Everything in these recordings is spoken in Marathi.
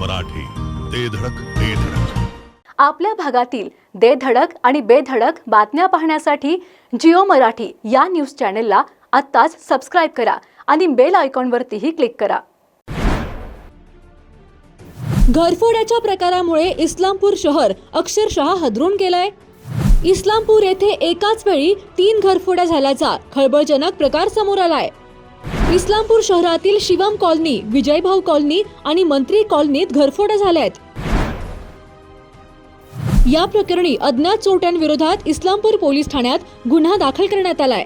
मराठी ते धडक ते धडक. आपल्या भागातील दे धडक आणि बेधडक बातम्या पाहण्यासाठी जिओ मराठी या न्यूज चॅनेलला आत्ताच सबस्क्राईब करा आणि बेल आयकॉनवरतीही क्लिक करा. घरफोड्याच्या प्रकारामुळे इस्लामपूर शहर अक्षरशः हदरून गेलंय. इस्लामपूर येथे एकाच वेळी तीन घरफोड्या झाल्याचा खळबळजनक प्रकार समोर आलाय. इस्लामपूर शहरातील शिवम कॉलनी विजयभाऊ कॉलनी आणि मंत्री कॉलनीत घरफोड झाल्या आहेत या प्रकरणी अज्ञात चोरट्यांविरोधात इस्लामपूर पोलीस ठाण्यात गुन्हा दाखल करण्यात आलाय.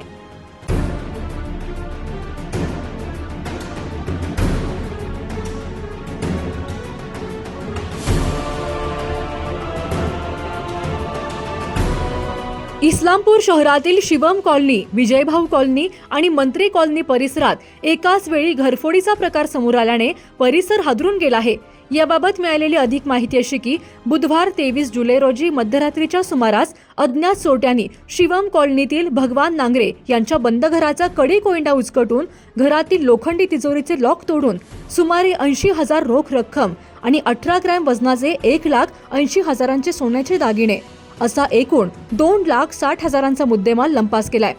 इस्लामपूर शहरातील शिवम कॉलनी विजयभाऊ कॉलनी आणि मंत्री कॉलनी परिसरात एकाच वेळी घरफोडीचा प्रकार समोर आल्याने परिसर हादरून गेला आहे. याबाबत मिळालेली अधिक माहिती अशी की बुधवार तेवीस जुलै रोजी मध्यरात्रीच्या सुमारास अज्ञात चोरट्यांनी शिवम कॉलनीतील भगवान नांगरे यांच्या बंद घराचा कडी कोयंडा उचकटून घरातील लोखंडी तिजोरीचे लॉक तोडून सुमारे ऐंशी हजार रोख रक्कम आणि अठरा ग्रॅम वजनाचे एक लाख ऐंशी हजारांचे सोन्याचे दागिने असा एकूण दोन लाख साठ हजारांचा मुद्देमाल लंपास केलाय.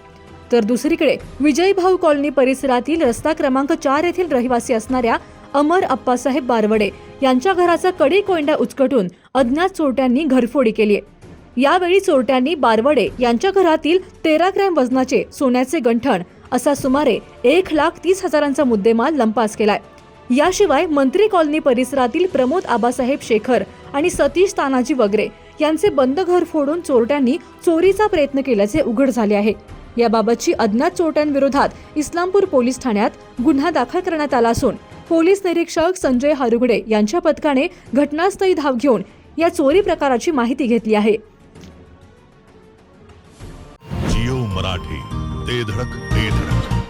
तर दुसरीकडे विजयभाऊ कॉलनी परिसरातील रस्ता क्रमांक चार येथील रहिवासी असणाऱ्या अमर अप्पासाहेब बारवडे यांच्या घराचा कडी कोयंडा उचकटून अज्ञात चोरट्यांनी घरफोडी केली आहे यावेळी चोरट्यांनी बारवडे यांच्या घरातील तेरा ग्रॅम वजनाचे सोन्याचे गंठण असा सुमारे एक लाख तीस हजारांचा मुद्देमाल लंपास केलाय. याशिवाय मंत्री कॉलनी परिसरातील प्रमोद आबासाहेब शेखर आणि सतीश तानाजी वगैरे यांचे बंद घर फोडून चोरट्यांनी चोरीचा प्रयत्न केल्याचे उघड झाले आहे. याबाबतची अज्ञात चोरट्यांविरोधात इस्लामपूर पोलीस ठाण्यात गुन्हा दाखल करण्यात आला असून पोलीस निरीक्षक संजय हरुगडे यांच्या पथकाने घटनास्थळी धाव घेऊन या चोरी प्रकाराची माहिती घेतली आहे. जिओ मराठी ते धडक ते धडक.